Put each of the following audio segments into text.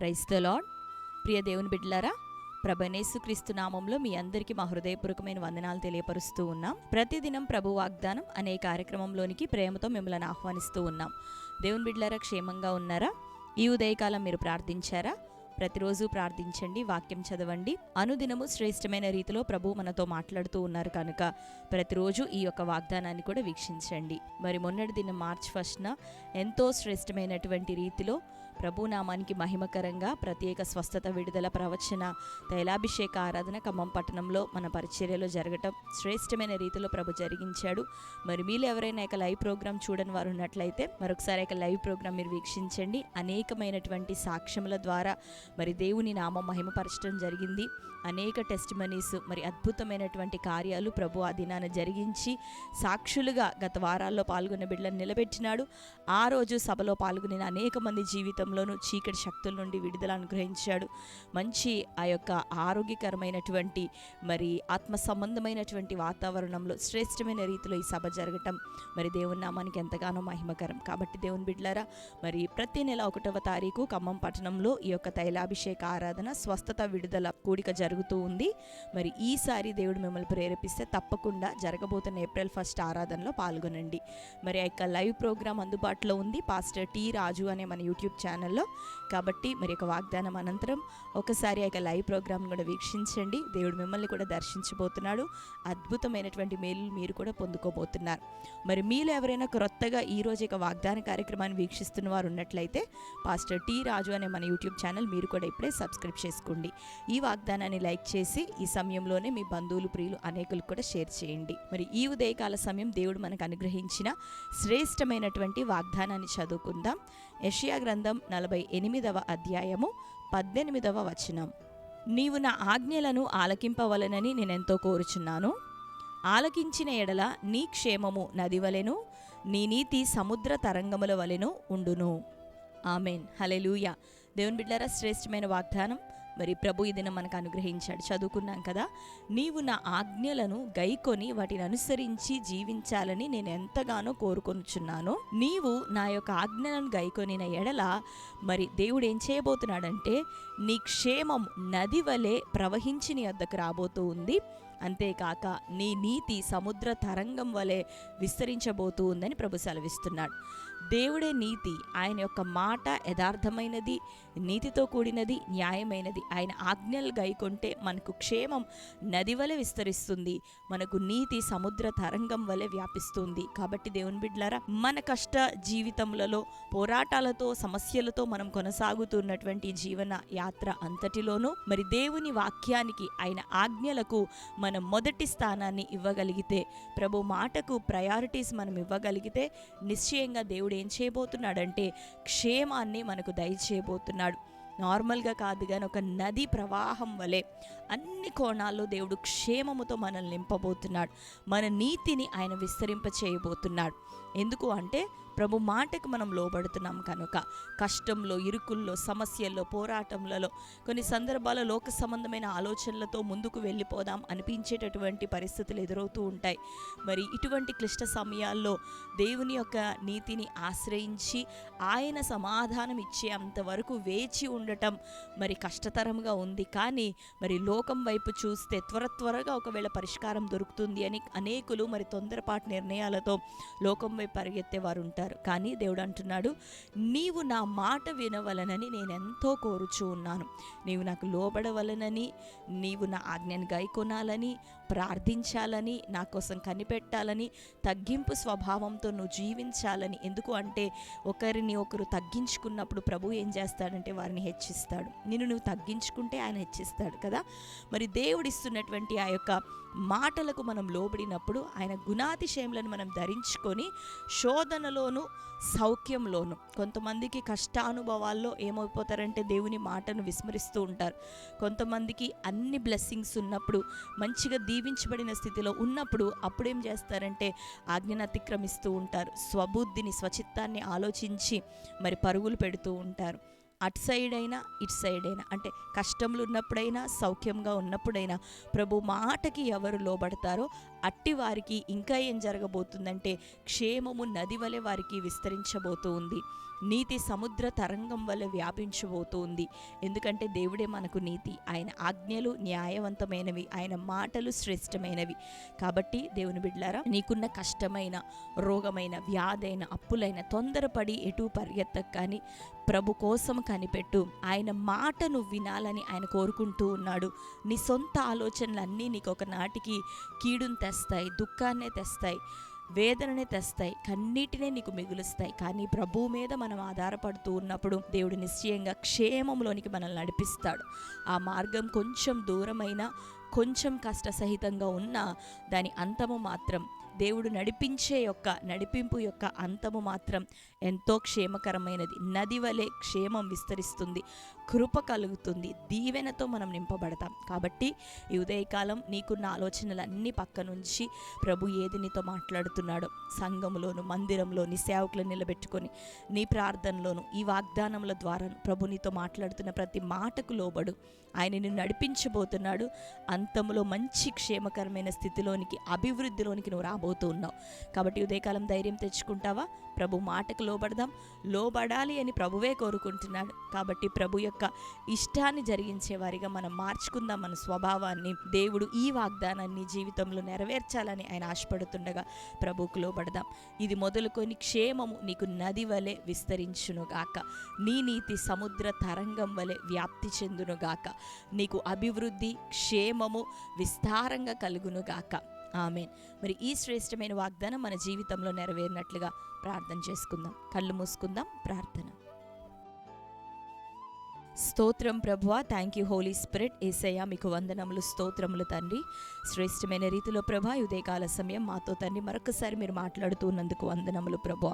Praise the lord ప్రియ దేవుని బిడ్డలారా ప్రభనేసు క్రీస్తు నామంలో మీ అందరికీ మా హృదయపూర్వకమైన వందనాలు తెలియపరుస్తూ ఉన్నాం. ప్రతిదినం ప్రభు వాగ్దానం అనే కార్యక్రమంలోనికి ప్రేమతో మిమ్మల్ని ఆహ్వానిస్తూ ఉన్నాం. దేవుని బిడ్డలారా క్షేమంగా ఉన్నారా? ఈ ఉదయకాలం మీరు ప్రార్థించారా? ప్రతిరోజు ప్రార్థించండి వాక్యం చదవండి. అనుదినము శ్రేష్టమైన రీతిలో ప్రభు మనతో మాట్లాడుతూ ఉన్నారు కనుక ప్రతిరోజు ఈ యొక్క వాగ్దానాన్ని కూడా వీక్షించండి. మరి మొన్నటి దినం మార్చ్ ఫస్ట్న ఎంతో శ్రేష్టమైనటువంటి రీతిలో ప్రభు నామానికి మహిమకరంగా ప్రత్యేక స్వస్థత విడుదల ప్రవచన తైలాభిషేక ఆరాధన ఖమ్మం పట్టణంలో మన పరిచర్యలో జరగటం శ్రేష్టమైన రీతిలో ప్రభు జరిగించాడు. మరి మీరు ఎవరైనా ఇక లైవ్ ప్రోగ్రామ్ చూడని వారు ఉన్నట్లయితే మరొకసారి ఇక లైవ్ ప్రోగ్రామ్ మీరు వీక్షించండి. అనేకమైనటువంటి సాక్ష్యముల ద్వారా మరి దేవుని నామం మహిమపరచడం జరిగింది. అనేక టెస్ట్ మనీస్ మరి అద్భుతమైనటువంటి కార్యాలు ప్రభు ఆ దినాన జరిగించి సాక్షులుగా గత వారాల్లో పాల్గొన్న బిడ్డలను నిలబెట్టినాడు. ఆ రోజు సభలో పాల్గొనిన అనేక మంది జీవితంలోనూ చీకటి శక్తుల నుండి విడుదల అనుగ్రహించాడు. మంచి ఆ యొక్క ఆరోగ్యకరమైనటువంటి మరి ఆత్మ సంబంధమైనటువంటి వాతావరణంలో శ్రేష్టమైన రీతిలో ఈ సభ జరగటం మరి దేవుని నామానికి ఎంతగానో మహిమకరం. కాబట్టి దేవుని బిడ్లారా మరి ప్రతి నెల ఒకటవ తారీఖు ఖమ్మం పట్టణంలో ఈ యొక్క తైలాభిషేక ఆరాధన స్వస్థత విడుదల కూడిక జరుగుతూ ఉంది. మరి ఈసారి దేవుడు మిమ్మల్ని ప్రేరేపిస్తే తప్పకుండా జరగబోతున్న ఏప్రిల్ ఫస్ట్ ఆరాధనలో పాల్గొనండి. మరి ఆ యొక్క లైవ్ ప్రోగ్రామ్ అందుబాటులో ఉంది. పాస్టర్ టి రాజు అనే మన యూట్యూబ్ ఛానల్లో కాబట్టి మరి యొక్క వాగ్దానం అనంతరం ఒకసారి ఆ యొక్క లైవ్ ప్రోగ్రామ్ కూడా వీక్షించండి. దేవుడు మిమ్మల్ని కూడా దర్శించబోతున్నాడు. అద్భుతమైనటువంటి మేలు మీరు కూడా పొందుకోబోతున్నారు. మరి మీలో ఎవరైనా క్రొత్తగా ఈ రోజు యొక్క వాగ్దాన కార్యక్రమాన్ని వీక్షిస్తున్న వారు ఉన్నట్లయితే పాస్టర్ టీ రాజు అనే మన యూట్యూబ్ ఛానల్ మీరు కూడా ఇప్పుడే సబ్స్క్రైబ్ చేసుకోండి. ఈ వాగ్దానాన్ని లైక్ చేసి ఈ సమయంలోనే మీ బంధువులు ప్రియులు అనేకులు కూడా షేర్ చేయండి. మరి ఈ ఉదయకాల సమయం దేవుడు మనకు అనుగ్రహించిన శ్రేష్టమైనటువంటి వాగ్దానాన్ని చదువుకుందాం. యషియా గ్రంథం నలభై ఎనిమిదవ అధ్యాయము పద్దెనిమిదవ వచనం. నీవు నా ఆజ్ఞలను ఆలకింపవలనని నేనెంతో కోరుచున్నాను. ఆలకించిన ఎడల నీ క్షేమము నది వలెను నీ నీతి సముద్ర తరంగముల వలెను ఉండును. ఆమెన్. హలెలూయ దేవుని బిడ్డారా శ్రేష్టమైన వాగ్దానం. మరి ప్రభు ఈ దినం మనకు అనుగ్రహించాడు. చదువుకున్నాం కదా? నీవు నా ఆజ్ఞలను గైకొని వాటిని అనుసరించి జీవించాలని నేను ఎంతగానో కోరుకొనుచున్నాను. నీవు నా యొక్క ఆజ్ఞలను గైకొనిన ఎడల మరి దేవుడు ఏం చేయబోతున్నాడంటే నీ క్షేమం నది వలె ప్రవహించి నీ వద్దకు రాబోతూ ఉంది. అంతేకాక నీ నీతి సముద్ర తరంగం వలె విస్తరించబోతూ ఉందని ప్రభు సెలవిస్తున్నాడు. దేవుడే నీతి ఆయన యొక్క మాట యథార్థమైనది నీతితో కూడినది న్యాయమైనది. ఆయన ఆజ్ఞలు గైకొంటే మనకు క్షేమం నది వలె విస్తరిస్తుంది మనకు నీతి సముద్ర తరంగం వలె వ్యాపిస్తుంది. కాబట్టి దేవుని బిడ్డలారా మన కష్ట జీవితములలో పోరాటాలతో సమస్యలతో మనం కొనసాగుతున్నటువంటి జీవన యాత్ర అంతటిలోనూ మరి దేవుని వాక్యానికి ఆయన ఆజ్ఞలకు మనం మొదటి స్థానాన్ని ఇవ్వగలిగితే ప్రభు మాటకు ప్రయారిటీస్ మనం ఇవ్వగలిగితే నిశ్చయంగా దేవుడు ఏం చేయబోతున్నాడంటే క్షేమాన్ని మనకు దయచేయబోతున్నాడు. నార్మల్గా కాదు కానీ ఒక నది ప్రవాహం వలె అన్ని కోణాల్లో దేవుడు క్షేమముతో మనల్ని నింపబోతున్నాడు. మన నీతిని ఆయన విస్తరింప చేయబోతున్నాడు ఎందుకు అంటే ప్రభు మాటకు మనం లోబడుతున్నాం కనుక. కష్టంలో ఇరుకుల్లో సమస్యల్లో పోరాటంలలో కొన్ని సందర్భాల లోక సంబంధమైన ఆలోచనలతో ముందుకు వెళ్ళిపోదాం అనిపించేటటువంటి పరిస్థితులు ఎదురవుతూ ఉంటాయి. మరి ఇటువంటి క్లిష్ట సమయాల్లో దేవుని యొక్క నీతిని ఆశ్రయించి ఆయన సమాధానం ఇచ్చే అంతవరకు వేచి ఉండటం మరి కష్టతరంగా ఉంది. కానీ మరి లోకం వైపు చూస్తే త్వర త్వరగా ఒకవేళ పరిష్కారం దొరుకుతుంది అని అనేకులు మరి తొందరపాటు నిర్ణయాలతో లోకం వైపు పరిగెత్తే వారు ఉంటారు. కానీ దేవుడు అంటున్నాడు నీవు నా మాట వినవలనని నేను ఎంతో కోరుచూ ఉన్నాను. నీవు నాకు లోబడవలనని నీవు నా ఆజ్ఞను గైకొనాలని ప్రార్థించాలని నా కోసం కనిపెట్టాలని తగ్గింపు స్వభావంతో నువ్వు జీవించాలని. ఎందుకు అంటే ఒకరిని ఒకరు తగ్గించుకున్నప్పుడు ప్రభు ఏం చేస్తాడంటే వారిని హెచ్చిస్తాడు. నిన్ను నువ్వు తగ్గించుకుంటే ఆయన హెచ్చిస్తాడు కదా? మరి దేవుడిస్తున్నటువంటి ఆ యొక్క మాటలకు మనం లోబడినప్పుడు ఆయన గుణాతిశయములను మనం ధరించుకొని శోధనలోను సౌఖ్యంలోను కొంతమందికి కష్టానుభవాల్లో ఏమైపోతారంటే దేవుని మాటను విస్మరిస్తూ ఉంటారు. కొంతమందికి అన్ని బ్లెస్సింగ్స్ ఉన్నప్పుడు మంచిగా దీవించబడిన స్థితిలో ఉన్నప్పుడు అప్పుడేం చేస్తారంటే ఆజ్ఞను అతిక్రమిస్తూ ఉంటారు. స్వబుద్ధిని స్వచిత్తాన్ని ఆలోచించి మరి పరుగులు పెడుతూ ఉంటారు. అటు సైడ్ అయినా ఇటు సైడ్ అయినా అంటే కష్టంలో ఉన్నప్పుడైనా సౌఖ్యంగా ఉన్నప్పుడైనా ప్రభు మాటకి ఎవరు లోబడతారో అట్టి వారికి ఇంకా ఏం జరగబోతుందంటే క్షేమము నది వలె వారికి విస్తరించబోతూ ఉంది. నీతి సముద్ర తరంగం వల్ల వ్యాపించబోతోంది. ఎందుకంటే దేవుడే మనకు నీతి ఆయన ఆజ్ఞలు న్యాయవంతమైనవి ఆయన మాటలు శ్రేష్టమైనవి. కాబట్టి దేవుని బిడ్డలారా నీకున్న కష్టమైన రోగమైన వ్యాధైన అప్పులైన తొందరపడి ఎటు పరిగెత్తక కానీ ప్రభు కోసం కనిపెట్టు. ఆయన మాటను వినాలని ఆయన కోరుకుంటూ ఉన్నాడు. నీ సొంత ఆలోచనలన్నీ నీకు ఒక నాటికి కీడును తెస్తాయి దుఃఖాన్నే తెస్తాయి. వేదనని తెస్తాయి కన్నీటినే నీకు మిగులుస్తాయి. కానీ ప్రభువు మీద మనం ఆధారపడుతూ ఉన్నప్పుడు దేవుడు నిశ్చయంగా క్షేమంలోనికి మనల్ని నడిపిస్తాడు. ఆ మార్గం కొంచెం దూరమైన కొంచెం కష్టసహితంగా ఉన్నా దాని అంతము మాత్రం దేవుడు నడిపించే యొక్క నడిపింపు యొక్క అంతము మాత్రం ఎంతో క్షేమకరమైనది. నది వలె క్షేమం విస్తరిస్తుంది. కృప కలుగుతుంది. దీవెనతో మనం నింపబడతాం. కాబట్టి ఈ ఉదయకాలం నీకున్న ఆలోచనలన్నీ పక్క నుంచి ప్రభు ఏది నీతో మాట్లాడుతున్నాడో సంఘంలోను మందిరంలో నీ సేవకులు నిలబెట్టుకొని నీ ప్రార్థనలోను ఈ వాగ్దానముల ద్వారా ప్రభు నీతో మాట్లాడుతున్న ప్రతి మాటకు లోబడు. ఆయన నిన్ను నడిపించబోతున్నాడు. అంతములో మంచి క్షేమకరమైన స్థితిలోనికి అభివృద్ధిలోనికి నువ్వు రాబోతూ ఉన్నావు. కాబట్టి ఉదయకాలం ధైర్యం తెచ్చుకుంటావా? ప్రభు మాటకు లోబడదాం. లోబడాలి అని ప్రభువే కోరుకుంటున్నాడు. కాబట్టి ప్రభు యొక్క ఇష్టాన్ని జరిగించే వారిగా మనం మార్చుకుందాం మన స్వభావాన్ని దేవుడు ఈ వాగ్దానాన్ని జీవితంలో నెరవేర్చాలని ఆయన ఆశపడుతుండగా ప్రభుకు లోబడదాం. ఇది మొదలుకొని క్షేమము నీకు నది వలె విస్తరించునుగాక నీ నీతి సముద్ర తరంగం వలె వ్యాప్తి చెందునుగాక నీకు అభివృద్ధి క్షేమము విస్తారంగా కలుగునుగాక ఆమెన్. మరి ఈ శ్రేష్టమైన వాగ్దానం మన జీవితంలో నెరవేరినట్లుగా ప్రార్థన చేసుకుందాం. కళ్ళు మూసుకుందాం ప్రార్థన. స్తోత్రం ప్రభువ. Thank you holy spirit Yesayya మీకు వందనములు స్తోత్రములు తండ్రి. శ్రేష్టమైన రీతిలో ప్రభా ఉదయకాల సమయం మాతో తండ్రి మరొకసారి మీరు మాట్లాడుతున్నందుకు వందనములు ప్రభువ.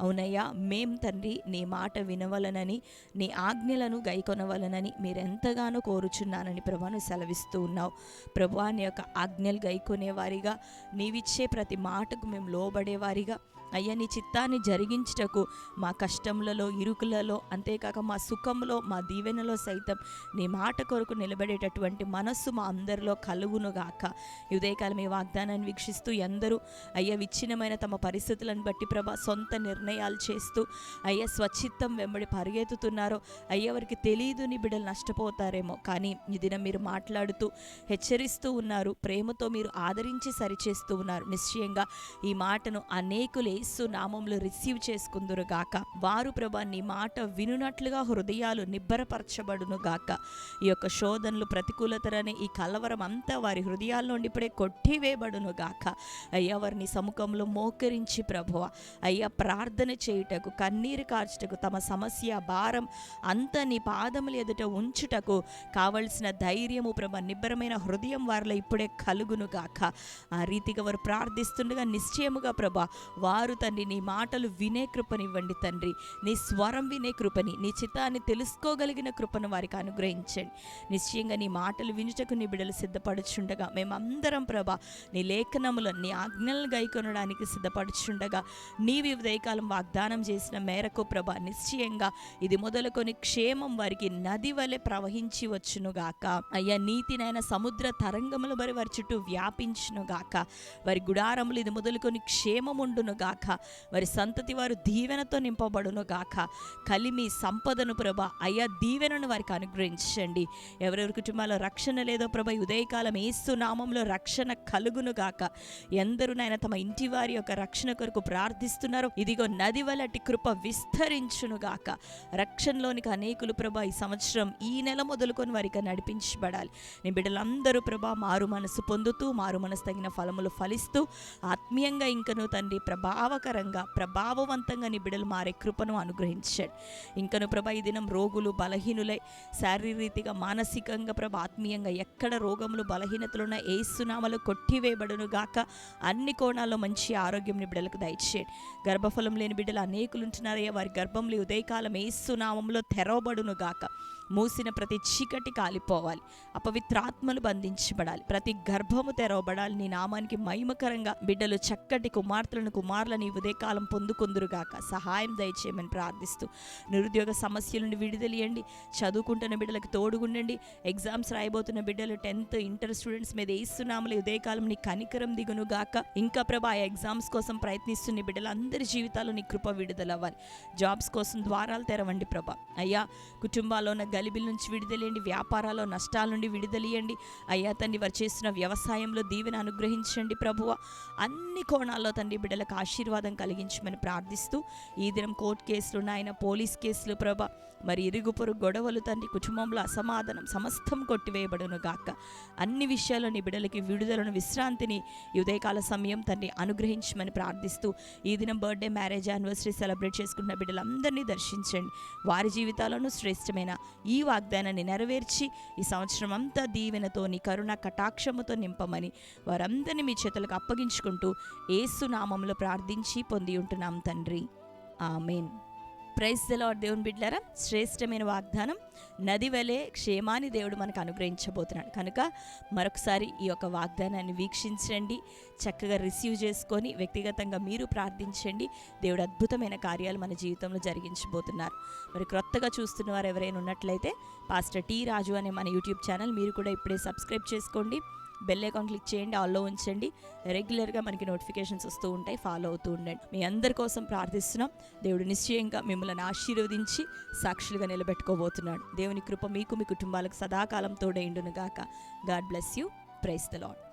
అవునయ్యా మేం తండ్రి నీ మాట వినవలనని నీ ఆజ్ఞలను గైకొనవలనని మీరెంతగానో కోరుచున్నానని ప్రభాను సెలవిస్తూ ఉన్నావు. ప్రభువా నీ యొక్క ఆజ్ఞలు గైకొనేవారిగా నీవిచ్చే ప్రతి మాటకు మేము లోబడేవారిగా అయ్యా నీ చిత్తాన్ని జరిగించుటకు మా కష్టములలో ఇరుకులలో అంతేకాక మా సుఖంలో మా దీవెనలో సైతం నీ మాట కొరకు నిలబడేటటువంటి మనస్సు మా అందరిలో కలుగునుగాక. ఉదయకాలం ఈ వాగ్దానాన్ని వీక్షిస్తూ ఎందరూ అయ్యా విచ్ఛిన్నమైన తమ పరిస్థితులను బట్టి ప్రభా సొంత నిర్ణయాలు చేస్తూ అయ్యా స్వచ్ఛిత్తం వెంబడి పరిగెత్తుతున్నారో అయ్యవరికి తెలియదు నీ బిడ్డలు నష్టపోతారేమో. కానీ ఈ దినం మీరు మాట్లాడుతూ హెచ్చరిస్తూ ఉన్నారు ప్రేమతో మీరు ఆదరించి సరిచేస్తూ ఉన్నారు. నిశ్చయంగా ఈ మాటను అనేకులు యేసు నామంలో రిసీవ్ చేసుకుందురు గాక. వారు ప్రభా నీ మాట వినునట్లుగా హృదయాలు నిబ్బరపరచబడును గాక. ఈ యొక్క శోధనలు ప్రతికూలతరనే ఈ కలవరం అంతా వారి హృదయాల నుండి ఇప్పుడే కొట్టివేయబడును గాక. అయ్యా వారిని సముఖంలో మోకరించి ప్రభువ. అయ్యా ప్రార్థన చేయుటకు కన్నీరు కార్చుటకు తమ సమస్య భారం అంతా నీ పాదముల ఎదుట ఉంచుటకు కావలసిన ధైర్యము ప్రభ నిబ్బరమైన హృదయం వారిలో ఇప్పుడే కలుగును గాక. ఆ రీతిగా వారు ప్రార్థిస్తుండగా నిశ్చయముగా ప్రభా వారు తండ్రి నీ మాటలు వినే కృపనివ్వండి తండ్రి. నీ స్వరం వినే కృపని నీ చిత్తాన్ని తెలుసుకోగలిగిన కృపను వారికి అనుగ్రహించండి. నిశ్చయంగా నీ మాటలు వినుటకు నీ బిడ్డలు సిద్ధపడుచుండగా మేమందరం ప్రభ నీ లేఖనములను నీ ఆజ్ఞలను గైకొనడానికి సిద్ధపడుచుండగా నీవి ఉదయకాలం వాగ్దానం చేసిన మేరకు ప్రభ నిశ్చయంగా ఇది మొదలుకొని క్షేమం వారికి నది వలె ప్రవహించి వచ్చునుగాక. అయ్యా నీతినైన సముద్ర తరంగములు మరి వారి చుట్టూ వ్యాపించునుగాక. వారి గుడారములు ఇది మొదలుకొని క్షేమముండును గాక. వారి సంతతి వారు దీవెనతో నింపబడును గాక. కలిమి సంపదను ప్రభ అయ్యా దీవెనను వారికి అనుగ్రహించండి. ఎవరెవరి కుటుంబాల్లో రక్షణ లేదో ప్రభ ఉదయకాలం ఏసు నామంలో రక్షణ కలుగును గాక. ఎందరు నాయన తమ ఇంటి వారి యొక్క రక్షణ కొరకు ప్రార్థిస్తున్నారో ఇదిగో నది వలటి కృప విస్తరించును గాక. రక్షణలోనికి అనేకులు ప్రభ ఈ సంవత్సరం ఈ నెల మొదలుకొని వారికి నడిపించబడాలి. నీ బిడ్డలందరూ ప్రభ మారు మనసు పొందుతూ మారు మనసు తగిన ఫలములు ఫలిస్తూ ఆత్మీయంగా ఇంకను తండ్రి ప్రభావకరంగా ప్రభావవంతంగా నీ బిడ్డలు మారే కృపను అనుగ్రహించాడు. ఇంకను ప్రభ ఈ దినం రోగులు బలహీనులై శారీరకంగా మానసికంగా ప్రభ ఆత్మీయంగా ఎక్కడ రోగములు బలహీనతలు బలహీనతలున్న ఏసునామలు కొట్టివేయబడును గాక అన్ని కోణాల్లో మంచి ఆరోగ్యం నీ బిడ్డలకు దయచేయండి. గర్భఫలం లేని బిడ్డలు అనేకులు ఉంటున్నారయ్యా. వారి గర్భంలో ఈ ఉదయకాలం ఏసునామంలో తెరవబడును గాక. మూసిన ప్రతి చీకటి కాలిపోవాలి అపవిత్రాత్మలు బంధించబడాలి. ప్రతి గర్భము తెరవబడాలి. నీ నామానికి మహిమకరంగా బిడ్డలు చక్కటి కుమార్తెలను కుమారులను ఈ ఉదయకాలం పొందుకుందురుగాక. సహాయం దయచేయమని ప్రార్థిస్తూ నిరుద్యోగ సమస్యల నుండి విడుదలియండి చదువుకుంటున్న బిడ్డలకు తోడుగుండండి. ఎగ్జామ్స్ రాయబోతున్న బిడ్డలు టెన్త్ ఇంటర్ స్టూడెంట్స్ మీద వేస్తున్నాములు ఉదయకాలం నీ కనికరం దిగును గాక ఇంకా ప్రభా ఆ ఎగ్జామ్స్ కోసం ప్రయత్నిస్తున్న బిడ్డలందరి జీవితాల్లో నీ కృప విడుదలవ్వాలి. జాబ్స్ కోసం ద్వారాలు తెరవండి ప్రభా. అయ్యా కుటుంబాల్లో ఉన్న గలిబిల నుంచి విడుదలేయండి వ్యాపారాల్లో నష్టాల నుండి విడుదలియండి అయ్యా తండ్రి వారు చేస్తున్న వ్యవసాయంలో దీవెన అనుగ్రహించండి ప్రభువ. అన్ని కోణాల్లో తండ్రి బిడ్డలకు ఆశీర్వాదం కలిగించమని ప్రార్థిస్తూ ఈ దినం కోర్టు కేసులు నాయన పోలీస్ కేసులు ప్రభ. మరి ఇరుగు పొరుగు గొడవలు తండ్రి కుటుంబంలో అసమాధానం సమస్తం కొట్టివేయబడును గాక. అన్ని విషయాల్లో నీ బిడ్డలకి విడుదలను విశ్రాంతిని ఉదయకాల సమయం తండ్రి అనుగ్రహించమని ప్రార్థిస్తూ ఈ దినం బర్త్డే మ్యారేజ్ యానివర్సరీ సెలబ్రేట్ చేసుకున్న బిడ్డలందరినీ దర్శించండి. వారి జీవితాలను శ్రేష్టమైన ఈ వాగ్దానాన్ని నెరవేర్చి ఈ సంవత్సరం అంతా దీవెనతో నీ కరుణ కటాక్షముతో నింపమని వారందరినీ మీ చేతులకు అప్పగించుకుంటూ ఏసు నామంలో ప్రార్థించి పొంది ఉంటున్నాం తండ్రి. ఆమెన్. ప్రైజ్ లార్డ్ దేవుని బిడ్డారా శ్రేష్టమైన వాగ్దానం నది వలె క్షేమాన్ని దేవుడు మనకు అనుగ్రహించబోతున్నాడు. కనుక మరొకసారి ఈ యొక్క వాగ్దానాన్ని వీక్షించండి చక్కగా రిసీవ్ చేసుకొని వ్యక్తిగతంగా మీరు ప్రార్థించండి. దేవుడు అద్భుతమైన కార్యాలు మన జీవితంలో జరిగించబోతున్నారు. మరి క్రొత్తగా చూస్తున్న వారు ఎవరైనా ఉన్నట్లయితే పాస్టర్ టీ రాజు అనే మన యూట్యూబ్ ఛానల్ మీరు కూడా ఇప్పుడే సబ్స్క్రైబ్ చేసుకోండి. బెల్ ఐకాన్ క్లిక్ చేయండి ఆల్లో ఉంచండి. రెగ్యులర్గా మనకి నోటిఫికేషన్స్ వస్తూ ఉంటాయి ఫాలో అవుతూ ఉండండి. మీ అందరి కోసం ప్రార్థిస్తున్నాం. దేవుడు నిశ్చయంగా మిమ్మల్ని ఆశీర్వదించి సాక్షులుగా నిలబెట్టుకోబోతున్నాడు. దేవుని కృప మీకు మీ కుటుంబాలకు సదాకాలం తోడైండును గాక. God bless you. Praise the lord